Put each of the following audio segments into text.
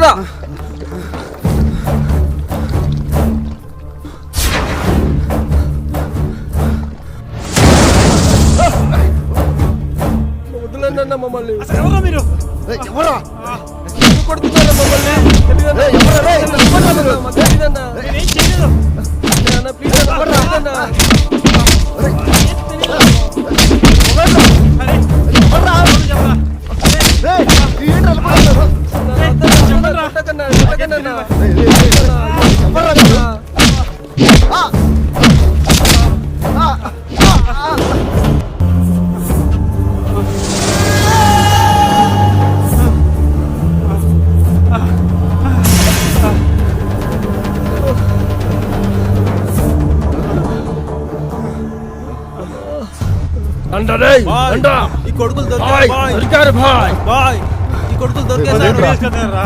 తొందరగా బాయ్. ఈ కొడుకులు దొరికారు బాయ్. దొరికారు భాయ్ బాయ్. ఈ కొడుకులు దొరికేశారు. తీసుకెళ్తున్నారా?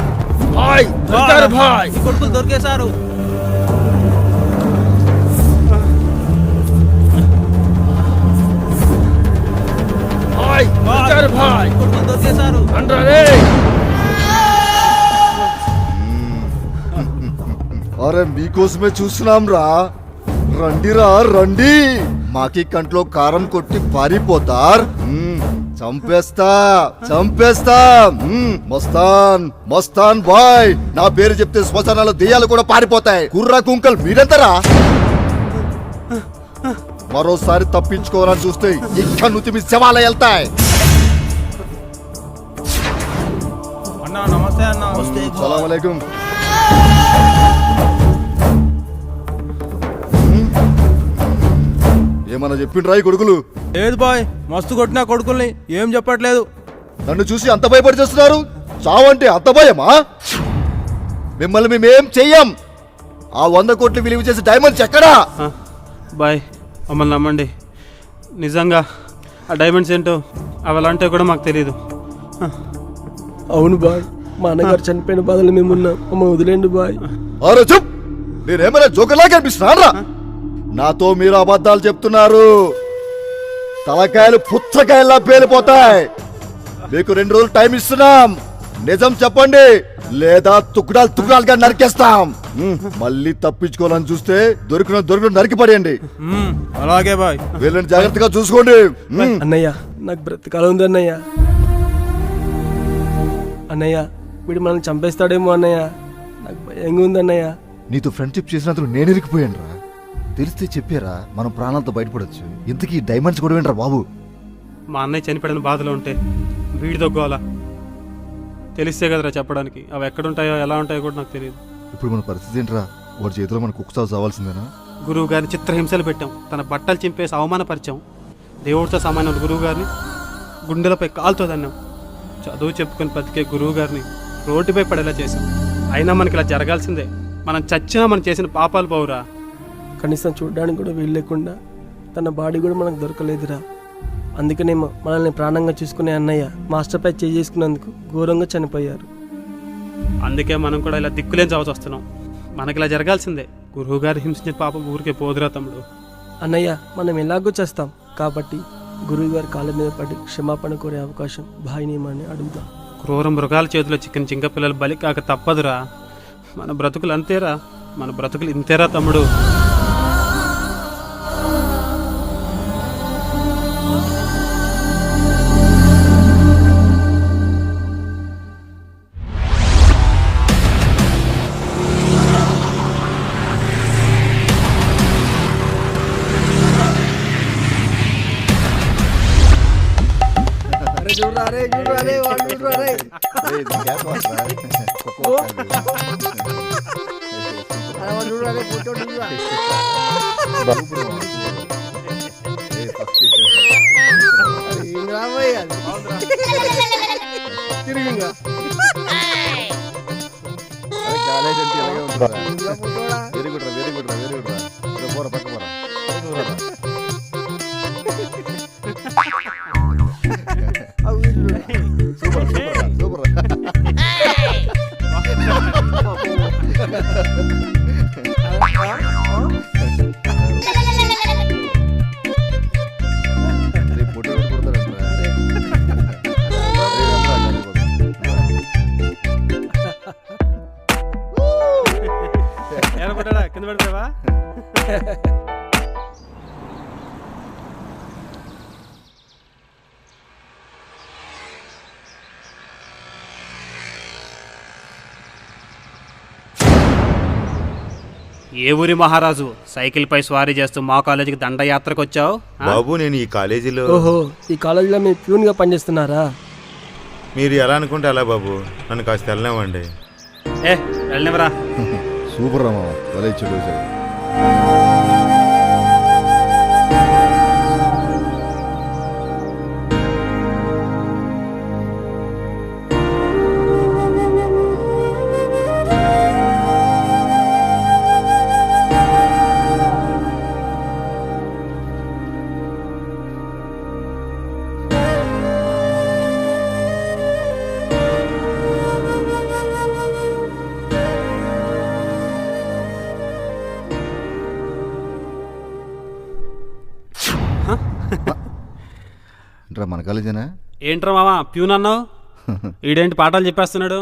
భాయ్ దొరికారు భాయ్ ఈ కొడుకులు దొరికేశారు. భాయ్ దొరికారు భాయ్ ఈ కొడుకులు దొరికేశారు. అండ్రా రే. అరే మీకోసమే చూస్తున్నాం రా రండిరా రండి. మాకి కంట్లో కారం కొట్టి పారిపోతార్. చంపేస్తా చంపేస్తా. మస్తాన్ మస్తాన్ బాయ్. నా పేరు చెప్తే శ్మశానాలు దెయ్యాలు కూడా పారిపోతాయి. కుర్రా కుంకల్ మీరెంతరా? మరోసారి తప్పించుకోవాలని చూస్తే ఇక్కడ నుంచి మీ శవాల వెళ్తాయి. అన్న నమస్తే అన్న. ఏమన్నా చెప్పిండ్రా ఈ కొడుకులు? లేదు బాయ్ మస్తు కొట్టిన కొడుకుల్ని ఏం చెప్పట్లేదు. నన్ను చూసి అంత భయపడి చేస్తున్నారు? చావంటే అంత భయమా? మిమ్మల్ని మేమేం చెయ్యం? ఆ వంద కోట్లు విలువ చేసి డైమండ్స్ ఎక్కడా? బాయ్ మమ్మల్ని నమ్మండి. నిజంగా ఆ డైమండ్స్ ఏంటో అవి అలాంటివి కూడా మాకు తెలియదు అవును బాయ్ మా అన్నగారు చనిపోయిన బాధలు మేమున్నాం. మమ్మల్ని వదిలేండి బాయ్. ఆరో చెప్ నేనేమైనా జోకలా కనిపిస్తున్నారా నాతో మీరు అబద్ధాలు చెప్తున్నారు. తలకాయలు పుచ్చకాయల్లా పేలిపోతాయి. మీకు రెండు రోజులు టైం ఇస్తున్నాం. నిజం చెప్పండి. లేదా తుకుడాలు తుకుడాలుగా నరికేస్తాం. మళ్ళీ తప్పించుకోవాలని చూస్తే దొరికిన దొరికిన నరికి పడేయండి. అలాగే బాయ్. వీళ్ళని జాగ్రత్తగా చూసుకోండి. అన్నయ్య నాకు బ్రతకాల ఉంది అన్నయ్య. అన్నయ్య వీడు మనల్ని చంపేస్తాడేమో అన్నయ్య. నాకు భయంగా ఉంది అన్నయ్య. నీతో ఫ్రెండ్షిప్ చేసినందుకు నేను ఇరికిపోయాను రా తెలిస్తే చెప్పారా? మనం ప్రాణాలతో బయటపడొచ్చు. ఇంతకీ డైమండ్స్ కూడా వినరా బాబు? మా అన్నయ్య చనిపోయిన బాధలో ఉంటే వీడి తగ్గోలా తెలిస్తే కదరా చెప్పడానికి. అవి ఎక్కడ ఉంటాయో ఎలా ఉంటాయో కూడా నాకు తెలియదు. ఇప్పుడు మన పరిస్థితి ఏంట్రా? వాడి చేతిలో మన చావు చావాల్సిందేనా? గురువు గారిని చిత్రహింసలు పెట్టాం. తన బట్టలు చింపేసి అవమానపరిచాం. దేవుడితో సమానమైన గురువు గారిని గుండెలపై కాలుతో తన్నాం. చదువు చెప్పుకొని బతికే గురువు గారిని రోడ్డుపై పడేలా చేశాం. అయినా మనకి ఇలా జరగాల్సిందే. మనం చచ్చినా మనం చేసిన పాపాలు పోవురా. కనీసం చూడడానికి కూడా వీలు లేకుండా తన బాడీ కూడా మనకు దొరకలేదురా. అందుకనేమో మనల్ని ప్రాణంగా చూసుకునే అన్నయ్య మాస్టర్పై చేసుకున్నందుకు ఘోరంగా చనిపోయారు. అందుకే మనం కూడా ఇలా దిక్కులేని చావచ్చి వస్తున్నాం మనకి ఇలా జరగాల్సిందే. గురువు గారు హింసించిన పాపం ఊరికే పోదురా తమ్ముడు. అన్నయ్య మనం ఎలాగో చేస్తాం. కాబట్టి గురువు గారి కాళ్ళ మీద పడి క్షమాపణ కోరే అవకాశం భాయినేమని అడుగుదాం. క్రూర మృగాల చేతిలో చికెన్ చింక పిల్లలు బలి కాక తప్పదురా. మన బ్రతుకులు అంతేరా. మన బ్రతుకులు ఇంతేరా తమ్ముడు. చూడరే చూడరే వాళ్ళు చూడరే. చూడరే ఫోటో తిరిగిందా కాలేజ్ అంటే ఎలాగే ఉంటుందా వెరీ గుడ్ రా వెరీ గుడ్ రా వెరీ గుడ్ రా. పోరా పక్క పోరా. ఏ ఊరి మహారాజు? సైకిల్ పై స్వారీ చేస్తూ మా కాలేజీకి దండయాత్రకు వచ్చావు? బాబు నేను ఈ కాలేజీలో ఓహో ఈ కాలేజీలో మీరు ప్యూన్గా పనిచేస్తున్నారా? మీరు ఎలా అనుకుంటే అలా బాబు. నన్ను కాస్త వెళ్ళనివ్వండి. ఏ వెళ్ళనివరా సూపర్ రా మామ. భలే ఇచ్చాడు ఈసారి. ఏంట్రా మామ ప్యూన్ అన్నావు? ఈడేంటి పాఠాలు చెప్పేస్తున్నాడు?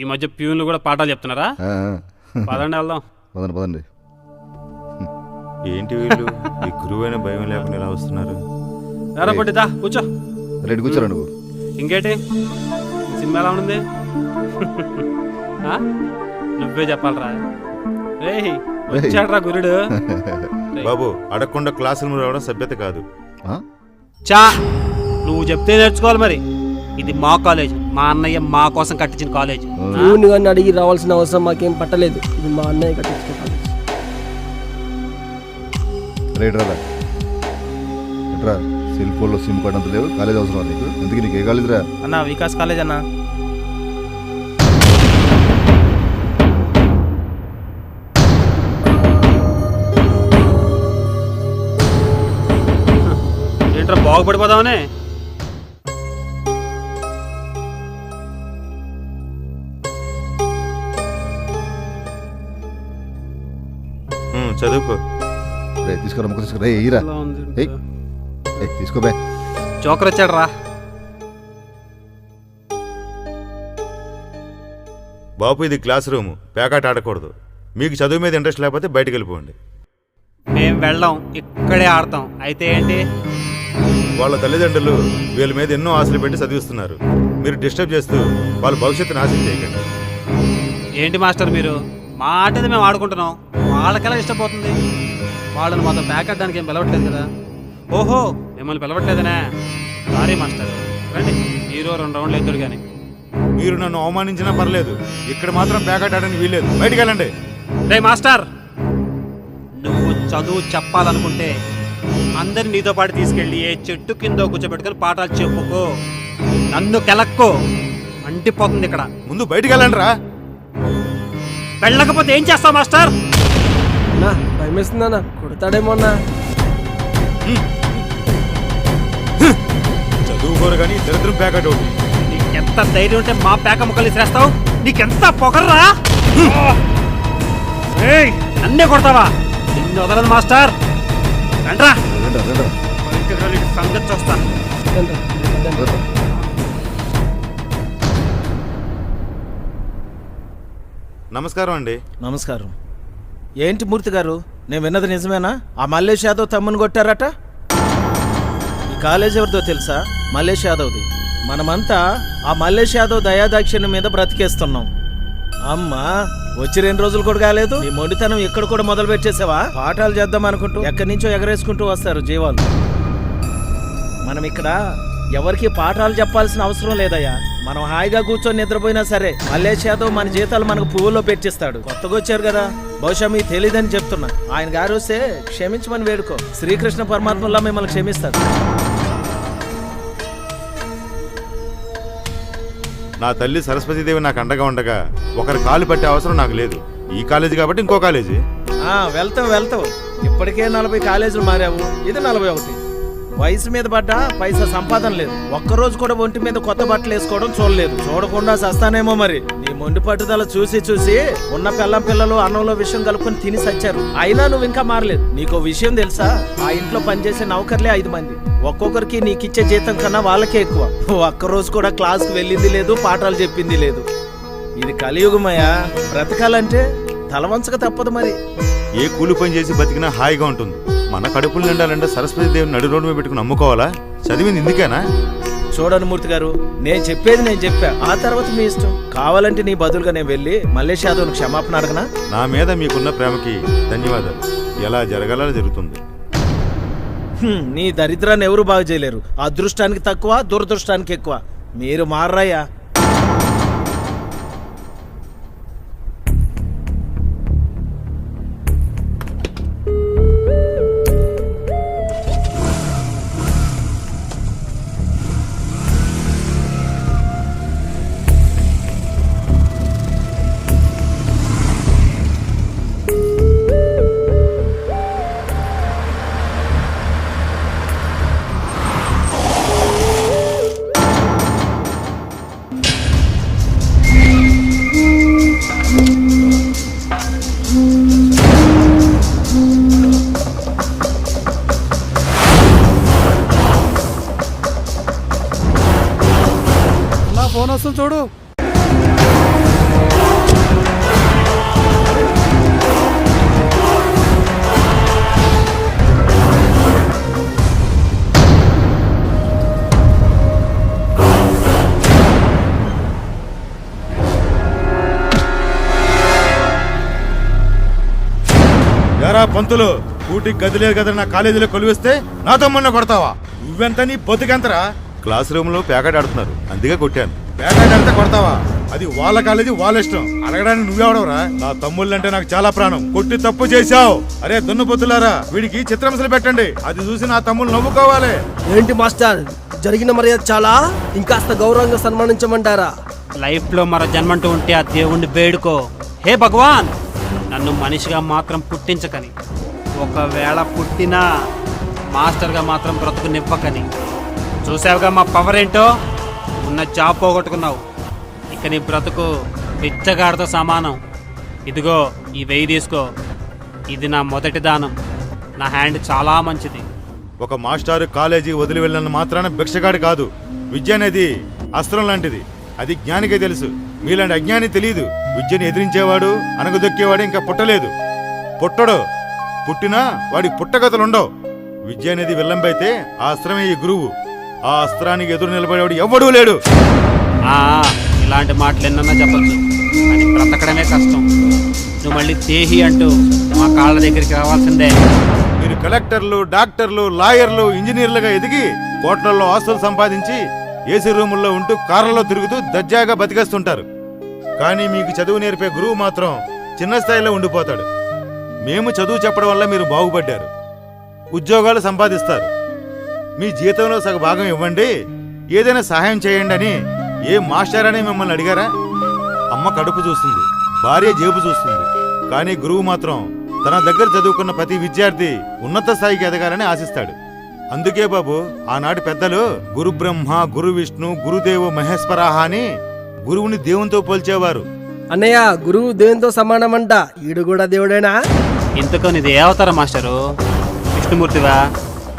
ఈ మధ్య ప్యూన్లు కూడా పాఠాలు చెప్తున్నారా? పదండి వెళ్దాం. పదండి పదండి. ఏంటి వీళ్ళు? ఈ గురువైన భయం లేకుండా ఎలా వస్తున్నారు? ఎరా పట్టిదా కూర్చో. రెడ్డి కూర్చోరా నువ్వు. ఇంకేటి? సినిమా ఎలా ఉంది? నువ్వే చెప్పాలరా. రేయ్ వచ్చాడ్రా గురుడు. బాబు అడగకుండా క్లాసులు రావడం సభ్యత కాదు? చా. నువ్వు చెప్తే నేర్చుకోవాలి మరి. ఇది మా కాలేజ్. మా అన్నయ్య మా కోసం కట్టించిన కాలేజ్. ప్యూన్ గారిని అడిగి రావాల్సిన అవసరం మాకేం పట్టలేదు. ఇది మా అన్నయ్య కట్టించిన కాలేజ్. రైట్ రా. ఎట్రా? సెల్ ఫోన్లో సిమ్ కార్డ్ అంత లేవు. కాలేజ్ అవసరం నీకు? ఎందుకు నీకు ఏ కాలేజ్ రా? అన్న వికాస్ కాలేజ్ అన్న. ఏంట్రా బాగుపడిపోదామనే? చదువుకో. రే తీసుకురా ముక్క తీసుకురా ఏ ఇరా ఎలా ఉంది ఏయ్. ఏ తీసుకోబే జోకర్ వచ్చాడ్రా బాబు ఇది క్లాస్ రూమ్. పేకాట ఆడకూడదు. మీకు చదువు మీద ఇంట్రెస్ట్ లేకపోతే బయటికి వెళ్ళిపోండి. మేము వెళ్ళాం. ఇక్కడే ఆడతాం. అయితే ఏంటి? వాళ్ళ తల్లిదండ్రులు వీళ్ళ మీద ఎన్నో ఆశలు పెట్టి చదివిస్తున్నారు. మీరు డిస్టర్బ్ చేస్తూ వాళ్ళ భవిష్యత్తు నాశనం చేయకండి ఏంటి మాస్టర్ మీరు? మా ఆటది మేము ఆడుకుంటున్నాం. వాళ్ళకెలా ఇష్టపోతుంది వాళ్ళని మాతో ప్యాకెట్టడానికి ఏం పిలవట్లేదు కదా. ఓహో మిమ్మల్ని పిలవట్లేదనే. Sorry master. రండి హీరో రెండు రౌండ్లు ఎత్తుడు కానీ మీరు నన్ను అవమానించినా పర్లేదు. ఇక్కడ మాత్రం పేకాట ఆడడానికి వీల్లేదు. బయటికి వెళ్ళండి. రే మాస్టర్! నువ్వు చదువు చెప్పాలనుకుంటే అందరిని నీతో పాటు తీసుకెళ్ళి ఏ చెట్టు కింద కూర్చోబెట్టుకొని పాఠాలు చెప్పుకో. నన్ను కెలక్కో. అంటిపోతుంది ఇక్కడ. ముందు బయటికి వెళ్ళండి రా వెళ్ళకపోతే ఏం చేస్తావు మాస్టర్? అన్నా భయం వేస్తుందన్నా కొడతాడేమో అన్నా. చదువుకోరు కానీ దరిద్రం పేకాట ఒకటి. నీకెంత ధైర్యం ఉంటే మా పేక ముక్కలు ఇసిరేస్తావు? నీకెంత పొగర్రా? ఏయ్, నన్నే కొడతావా? నిన్ను వదలదు మాస్టర్. రండ్రా. సంగతి చూస్తా నమస్కారం అండి. నమస్కారం. ఏంటి మూర్తి గారు? నేను విన్నది నిజమేనా? ఆ మల్లేష్ యాదవ్ తమ్ముని కొట్టారట? ఈ కాలేజ్ ఎవరిదో తెలుసా? మల్లేష్ యాదవ్ది. మనమంతా ఆ మల్లేష్ యాదవ్ దయాదాక్షిణ్యం మీద బ్రతికేస్తున్నాం. అమ్మా వచ్చి రెండు రోజులు కూడా కాలేదు? ఈ మొండితనం ఇక్కడ కూడా మొదలు పెట్టేసావా? పాఠాలు చేద్దాం అనుకుంటూ ఎక్కడి నుంచో ఎగరేసుకుంటూ వస్తారు జీవాలు. మనం ఇక్కడ ఎవరికి పాఠాలు చెప్పాల్సిన అవసరం లేదయ్యా. మనం హాయిగా కూర్చొని నిద్రపోయినా సరే మల్లేష్ యాదవ్ మన జీతాలు మనకు పువ్వుల్లో పెట్టిస్తాడు. కొత్తగా వచ్చారు కదా. బహుశా మీకు తెలియదని చెప్తున్నా. ఆయన గారు వస్తే క్షమించమని వేడుకో. శ్రీకృష్ణ పరమాత్మలా మిమ్మల్ని క్షమిస్తాడు. నా తల్లి సరస్వతీదేవి నాకు అండగా ఉండగా ఒకరి కాలు పట్టే అవసరం నాకు లేదు. ఈ కాలేజీ కాబట్టి ఇంకో కాలేజీ. ఆ వెళ్తావు వెళ్తావు. ఇప్పటికే నలభై కాలేజీలు మారావు. ఇది నలభై ఒకటి. వయసు మీద పడ్డా పైసా సంపాదన లేదు. ఒక్కరోజు కూడా ఒంటి మీద కొత్త బట్టలు వేసుకోవడం చూడలేదు. చూడకుండా సస్తానేమో మరి. నీ మొండి పట్టుదల చూసి చూసి ఉన్న పిల్లం పిల్లలు అన్నంలో విషయం కలుపుకొని తిని సచ్చారు. అయినా నువ్వు ఇంకా మారలేదు. నీకు విషయం తెలుసా? ఆ ఇంట్లో పనిచేసే నౌకర్లే ఐదు మంది. ఒక్కొక్కరికి నీకిచ్చే జీతం కన్నా వాళ్ళకే ఎక్కువ. ఒక్కరోజు కూడా క్లాస్కి వెళ్ళింది లేదు పాఠాలు చెప్పింది లేదు. ఇది కలియుగమయ్యా. బ్రతకాలంటే తలవంచక తప్పదు మరి. ఏ కూలి పని చేసి బతికినా హాయిగా ఉంటుంది. మన కడుపులు నిండాలంటే సరస్వతి దేవి నడి రోడ్డు మీద పెట్టుకుని అమ్ముకోవాలా చదివింది ఇందుకేనా? చూడండి మూర్తి గారు నేను చెప్పేది నేను చెప్పా. ఆ తర్వాత మీ ఇష్టం. కావాలంటే నీ బదులుగా నేను వెళ్ళి మల్లేష్ యాదవ్ని క్షమాపణ అడగనా? నా మీద మీకున్న ప్రేమకి ధన్యవాదాలు. ఎలా జరగాల జరుగుతుంది? నీ దరిద్రాన్ని ఎవరు బాగు చేయలేరు. అదృష్టానికి తక్కువ దురదృష్టానికి ఎక్కువ. మీరు మారయ్యా చూడు. యారా పంతులు కూటికి గది లేదు కదా నా కాలేజీలో కొలివిస్తే నా తమ్ముడిని కొడతావా? నువ్వెంత నీ బతుకెంతరా? క్లాస్ రూమ్లో ప్యాకెట్ ఆడుతున్నారు అందుకే కొట్టాను. ఆడితే కొడతావా? అది వాళ్ళ కాలేజీ వాళ్ళ ఇష్టం అడగడానికి నువ్వెవడవరా? నా తమ్ముళ్ళంటే నాకు చాలా ప్రాణం. కొట్టి తప్పు చేశావు. అరే దున్నపోతులారా వీడికి చిత్రహింసలు పెట్టండి. అది చూసి నా తమ్ముళ్ళు నవ్వుకోవాలి. ఏంటి మాస్టర్? జరిగిన మర్యాద చాలా? ఇంకాస్త గౌరవంగా సన్మానించమంటారా? లైఫ్లో మరో జన్మంటూ ఉంటే ఆ దేవుణ్ణి వేడుకో. హే భగవాన్! నన్ను మనిషిగా మాత్రం పుట్టించకని. ఒకవేళ పుట్టినా మాస్టర్గా మాత్రం బ్రతుకునివ్వకని. చూసావుగా మా పవర్ ఏంటో? ఉన్న జాబ్ పోగొట్టుకున్నావు. ఇక నీ బ్రతుకు బిచ్చగాడితో సమానం. ఇదిగో ఈ వెయ్యి తీసుకో. ఇది నా మొదటి దానం. నా హ్యాండ్ చాలా మంచిది. ఒక మాస్టారు కాలేజీ వదిలి వెళ్ళిన మాత్రాన భిక్షగాడి కాదు. విద్య అనేది అస్త్రం లాంటిది. అది జ్ఞానికే తెలుసు. మీలాంటి అజ్ఞాని తెలియదు. విద్యను ఎదిరించేవాడు అనగదొక్కేవాడు ఇంకా పుట్టలేదు. పుట్టడు. పుట్టినా వాడి పుట్టగతలుండవు విద్య అనేది విల్లంబైతే ఆ అస్త్రమే ఈ గురువు. ఆ అస్త్రానికి ఎదురు నిలబడేవాడు ఎవ్వడూ లేడు. ఆ, ఇలాంటి మాటలు ఎన్నన్నా చెప్పొచ్చు. కానీ బ్రతకడమే కష్టం. నువ్వు మళ్ళీ దేహి అంటూ మా కాళ్ళ దగ్గరికి రావాల్సిందే. మీరు కలెక్టర్లు డాక్టర్లు లాయర్లు ఇంజనీర్లుగా ఎదిగి కోట్లల్లో ఆస్తులు సంపాదించి ఏసీ రూముల్లో ఉంటూ కార్లలో తిరుగుతూ దర్జాగా బతికేస్తుంటారు. కానీ మీకు చదువు నేర్పే గురువు మాత్రం చిన్న స్థాయిలో ఉండిపోతాడు. మేము చదువు చెప్పడం వల్ల మీరు బాగుపడ్డారు. ఉద్యోగాలు సంపాదిస్తారు. మీ జీతంలో సగ భాగం ఇవ్వండి. ఏదైనా సహాయం చేయండి అని ఏ మాస్టర్ అని మిమ్మల్ని అడిగారా? అమ్మ కడుపు చూస్తుంది భార్య జేబు చూస్తుంది కానీ గురువు మాత్రం తన దగ్గర చదువుకున్న ప్రతి విద్యార్థి ఉన్నత స్థాయికి ఎదగాలని ఆశిస్తాడు. అందుకే బాబు ఆనాటి పెద్దలు గురు బ్రహ్మ గురు విష్ణు గురుదేవు మహేశ్వరాహ అని గురువుని దేవునితో పోల్చేవారు. అన్నయ్య గురువు దేవునితో సమానమంట. ఈడు కూడా దేవుడేనా? ఇంతకు నీది ఏ అవతారం మాస్టరు? విష్ణుమూర్తివా?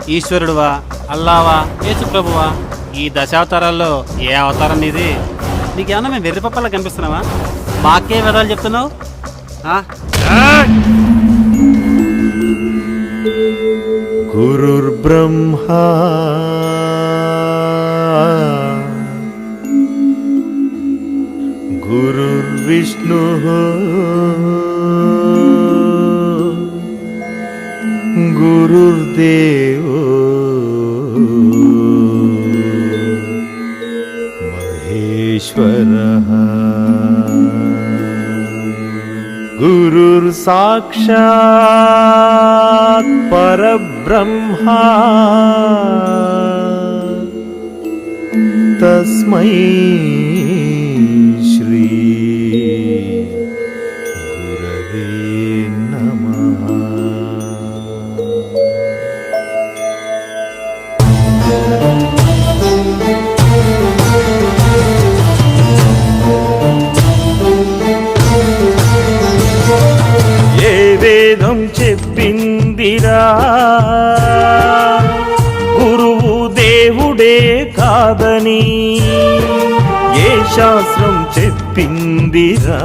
ఈశ్వరుడువా అల్లావా యేసుప్రభువా? ఈ దశావతారాల్లో ఏ అవతారం నీది? నీకేమన్నా మేము వెర్రి పప్పలా కనిపిస్తున్నావా? మాకే విధాలు చెప్తున్నావు? ఆ? గురుర్బ్రహ్మా. గురుర్విష్ణు. गुरुर्देव। महेश्वरः। गुरुर्साक्षात् परब्रह्मा। तस्मै శాస్త్రం చెప్పిందిరా.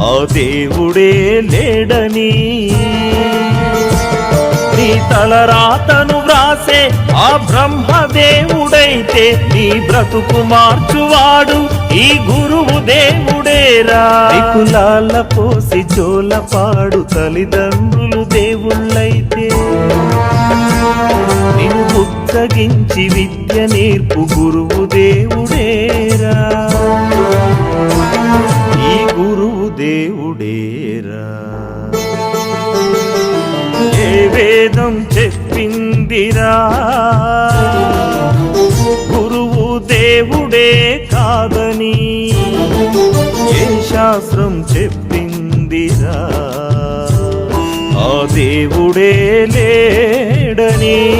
ఆ దేవుడే లేడని. నీ తలరాతను వ్రాసే ఆ బ్రహ్మదేవుడైతే నీ బ్రతుకు మార్చువాడు ఈ గురువు దేవుడేరా. కులాల పోసి జోలపాడు తల్లిదండ్రులు దేవుళ్ళైతే నిన్ను విద్య నేర్పు గురువు దేవుడేరా. ఈ గురువు దేవుడేరా. ఏ వేదం చెప్పిందిరా. గురువు దేవుడే కాదని ఏ శాస్త్రం చెప్పిందిరా. ఆ దేవుడే లేడని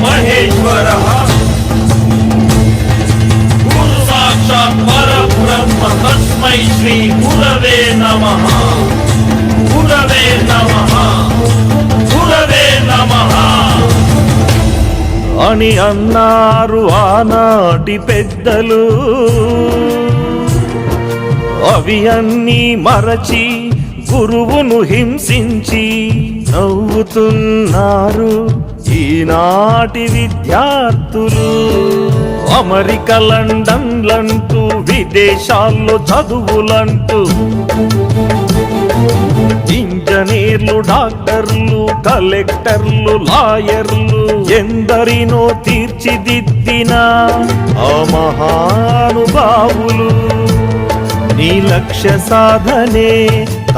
మహేశ్వర. గురు సాక్షాత్ పరబ్రహ్మ తస్మై శ్రీ గురవే నమ. గురవే నమ. గురవే నమ. అని అన్నారు ఆనాటి పెద్దలు. అవి అన్నీ మరచి గురువును హింసించి నవ్వుతున్నారు. ఈనాటి విద్యార్థులు అమెరికా లండన్లంటూ విదేశాల్లో చదువులంటూ ఇంజనీర్లు డాక్టర్లు కలెక్టర్లు లాయర్లు ఎందరినో తీర్చిదిద్దిన ఆ మహానుభావులు. నీ లక్ష్య సాధనే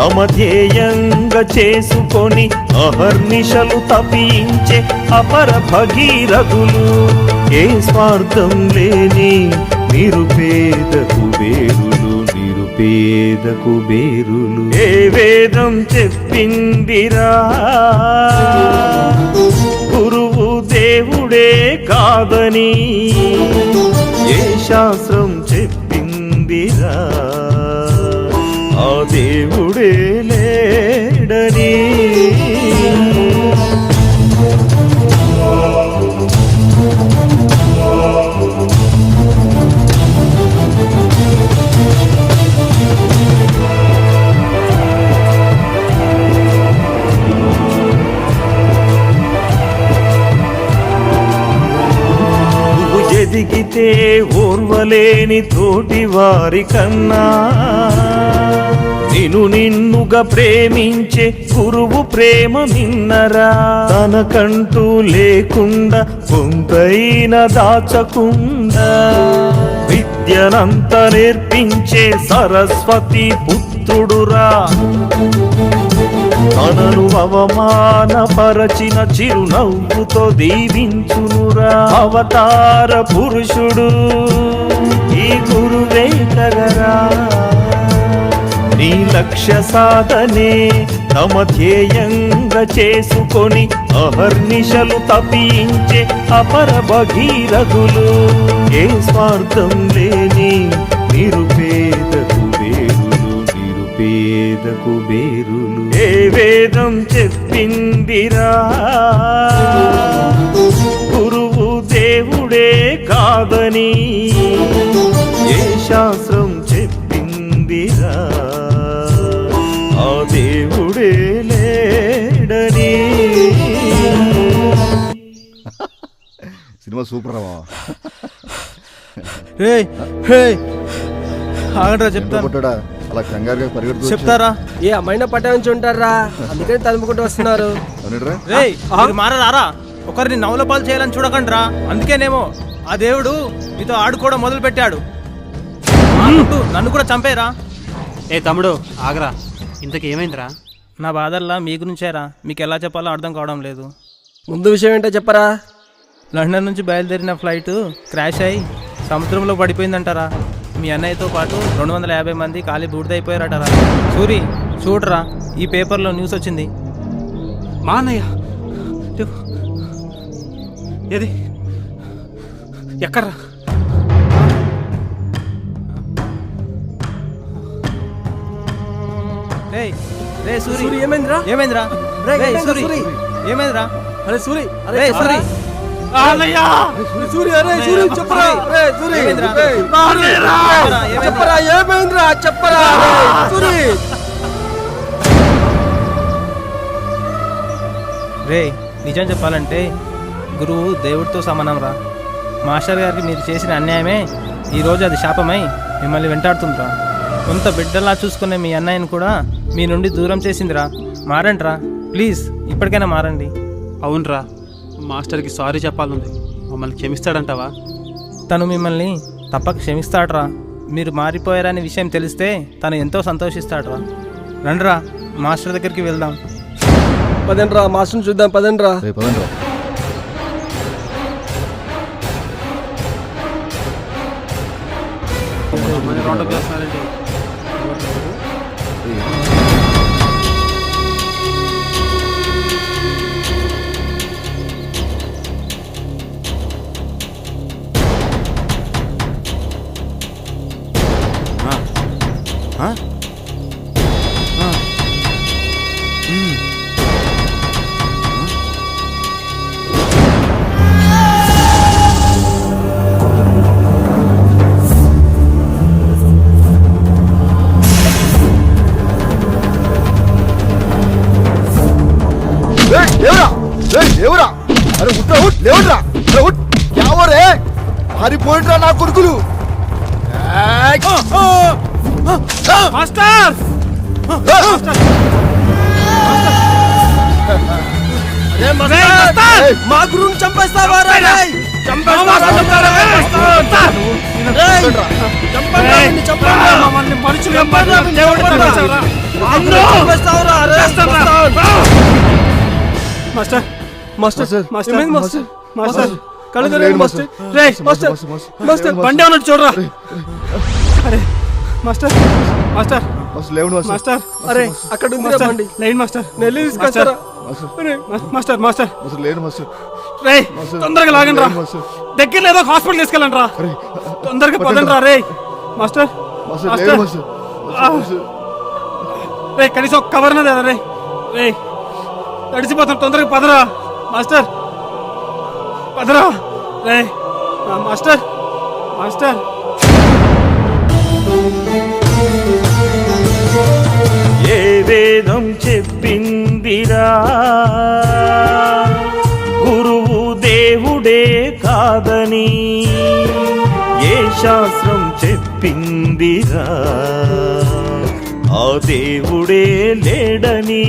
ధ్యేయంగా చేసుకొని అహర్నిశలు తపించే అపర భగీరథులు. ఏ స్వార్థం లేని నిరుపేద కుబేరులు నిరుపేద కుబేరులు ఏ వేదం చెప్పిందిరా? గురువు దేవుడే కాదని ఏ శాస్త్రం ఆ దేవుడే లేడని. ఎదిగితే ఓర్వలేని తోటి వారి కన్నా. నిన్ను నిన్నుగా ప్రేమించే గురువు ప్రేమ నిన్నరా తనకంటూ లేకుండా కొంతైన దాచకుండా. విద్యనంత నేర్పించే సరస్వతి పుత్రుడురా. తనను అవమానపరచిన చిరునవ్వుతో దీవించునురా. అవతార పురుషుడు ఈ గురువే కదరా నీ లక్ష్య సాధనే తమ ధ్యేయంగా చేసుకొని అహర్నిశలు తపించే అపర భగీరథులు. ఏ స్వార్థం లేని నిరుపేదకు వేరులు నిరుపేదకు బేరులు. ఏ వేదం చెప్పిందిరా? గురువు దేవుడే కాదని ఏ శాస్త్ర సినిమా సూపర్ రా. రే రే ఆగండ్రా కొట్టాడా? అలా కంగారుగా పరిగెడుతూ చెప్తారా? ఏ అమ్మాయిన పట్ట నుంచి ఉంటారా? అందుకని తలుపుకుంటూ వస్తున్నారు. అవునంట్రా? రేయ్ మీరు మారరారా? ఒకరిని నవ్వుల పాలు చేయాలని చూడకండి రా అందుకేనేమో ఆ దేవుడు నీతో ఆడుకోవడం మొదలు పెట్టాడు నన్ను కూడా చంపేరా. ఏ తమ్ముడు ఆగరా. ఇంతకు ఏమైందిరా? నా బాధల్లా మీ గురించేరా. మీకు ఎలా చెప్పాలో అర్థం కావడం లేదు. ముందు విషయం ఏంటో చెప్పరా? లండన్ నుంచి బయలుదేరిన ఫ్లైట్ క్రాష్ అయి సముద్రంలో పడిపోయిందంటారా. మీ అన్నయ్యతో పాటు రెండు వందల యాభై మంది ఖాళీ బూడిదైపోయారటరా. సూరి చూడరా ఈ పేపర్లో న్యూస్ వచ్చింది. మా అన్నయ్య? ఏది? ఎక్కడ్రా? రే సూరి. ఏమైందిరా? ఏమైందిరా? సూరి? ఏమైందిరా? అరే! సూరి. అరే సూరి. చెప్పరా? ఏమైందిరా? చెప్పరా సూరి రే నిజం చెప్పాలంటే గురువు దేవుడితో సమానం రా మాస్టర్ గారికి మీరు చేసిన అన్యాయమే ఈరోజు అది శాపమై మిమ్మల్ని వెంటాడుతుందిరా. కొంత బిడ్డలా చూసుకునే మీ అన్నయ్యని కూడా మీ నుండి దూరం చేసిందిరా. మారండిరా ప్లీజ్ ఇప్పటికైనా మారండి. అవునరా. మాస్టర్కి సారీ చెప్పాలంది మమ్మల్ని క్షమిస్తాడంటావా? తను మిమ్మల్ని తప్పక క్షమిస్తాడ్రా. మీరు మారిపోయారనే విషయం తెలిస్తే తను ఎంతో సంతోషిస్తాడ్రా. రండిరా మాస్టర్ దగ్గరికి వెళ్దాం. పదండ్రా మాస్టర్ని చూద్దాం పదండ్రా. మమ్మల్ని రౌండప్ చేస్తున్నారండి గురువుని చంపేస్తావురా, రేయ్, చంపేస్తావు. Master master master. ఏమైంది మాస్టర్ మాస్టర్? కళ్ళు తెరవండి మాస్టర్. రే మాస్టర్ మాస్టర్ బండి ఉన్నట్టు చూడరా? అరే మాస్టర్ మాస్టర్. అసలు లేవుడు. మాస్టర్. అరే అక్కడ ఉంది బండి. Line master. నెల్లి తీసుకొస్తారా? మాస్టర్, మా- మాస్టర్ మాస్టర్. అసలు లేడు మాస్టర్. రే తొందరగా లాగండి రా. దగ్గర ఏదో హాస్పిటల్ తీసుకెళ్ళండి రా. తొందరగా పదండి రా రే. మాస్టర్ మాస్టర్ రే కనీసం ఒక కవర్ లేదా రే రే తడిసిపోతాం తొందరగా పదరా. మాస్టర్ పదరా. రే మాస్టర్ మాస్టర్. ఏ వేదం చెప్పిందిరా. గురువు దేవుడే కాదని ఏ శాస్త్రం చెప్పిందిరా. ఆ దేవుడే లేడని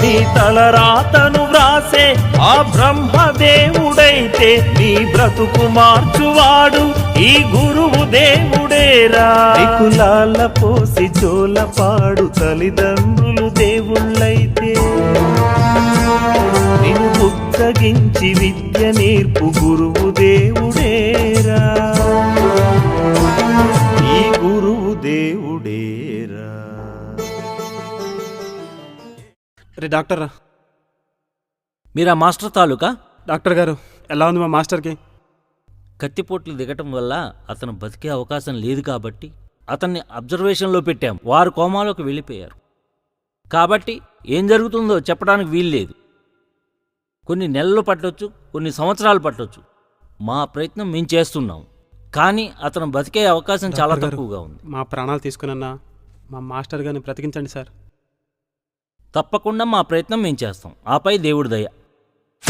నీ తలరాతను వ్రాసే ఆ బ్రహ్మదేవుడైతే నీ బ్రతుకు మార్చువాడు. ఈ గురువు దేవుడేరా. కులాల పోసి జోలపాడు తల్లిదండ్రులు దేవుళ్ళైతే. నిన్ను బుద్ధగించి విద్య నేర్పు గురువు దేవుడేరా. ఈ గురువు దేవుడేరా. రే డాక్టర్ మీరా మాస్టర్ తాలూకా? డాక్టర్ గారు ఎలా ఉంది మా మాస్టర్కి? కత్తిపోట్లు దిగటం వల్ల అతను బతికే అవకాశం లేదు కాబట్టి అతన్ని అబ్జర్వేషన్లో పెట్టాం. వారు కోమాలోకి వెళ్ళిపోయారు. కాబట్టి ఏం జరుగుతుందో చెప్పడానికి వీల్లేదు. కొన్ని నెలలు పట్టొచ్చు కొన్ని సంవత్సరాలు పట్టొచ్చు. మా ప్రయత్నం మేము చేస్తున్నాం. కానీ అతను బతికే అవకాశం చాలా డాక్టర్ గారు, తక్కువగా ఉంది. మా ప్రాణాలు తీసుకునన్నా మా మాస్టర్ గారిని బ్రతికించండి సార్. తప్పకుండా మా ప్రయత్నం మేము చేస్తాం. ఆపై దేవుడి దయ.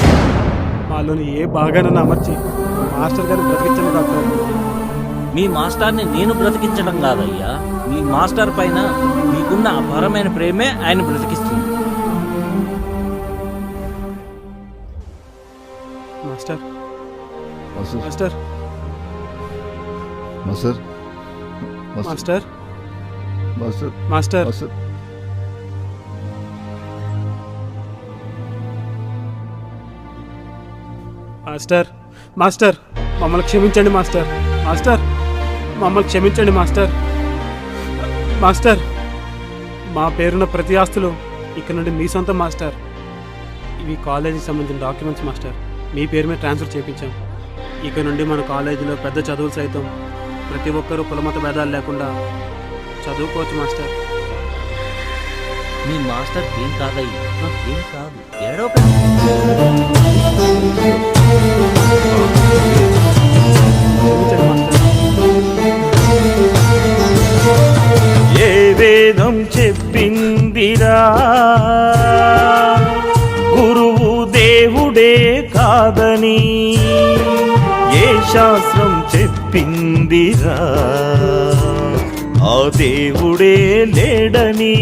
మాలోని ఏ బాగానన్నా అమర్చి మా మాస్టర్ గారిని బ్రతికించండి డాక్టర్. మీ మాస్టర్ని నేను బ్రతికించడం కాదయ్యా. మీ మాస్టర్ పైన మీకున్న అపారమైన ప్రేమే ఆయన బ్రతికిస్తుంది. Master. Master. Master. Master. Master master. Master master master మమ్మల్ని క్షమించండి మాస్టర్ మాస్టర్ మమ్మల్ని క్షమించండి మాస్టర్. మాస్టర్ మా పేరున్న ప్రతి ఆస్తులు ఇక్కడ నుండి మీ సొంతం మాస్టర్. ఇవి కాలేజీకి సంబంధించిన డాక్యుమెంట్స్ మాస్టర్. మీ పేరు మీద ట్రాన్స్ఫర్ చేయించాం. ఇక నుండి మన కాలేజీలో పెద్ద చదువులు సైతం ప్రతి ఒక్కరూ కులమత భేదాలు లేకుండా చదువుకోవచ్చు మాస్టర్. మీ మాస్టర్ ఏం కాదయ్యి? ఏం కాదు. ఏడో ఏ వేదం చెప్పిందిరా? గురువు దేవుడే కాదని ఏ శాస్త్రం చెప్పిందిరా? ఆ దేవుడే లేడని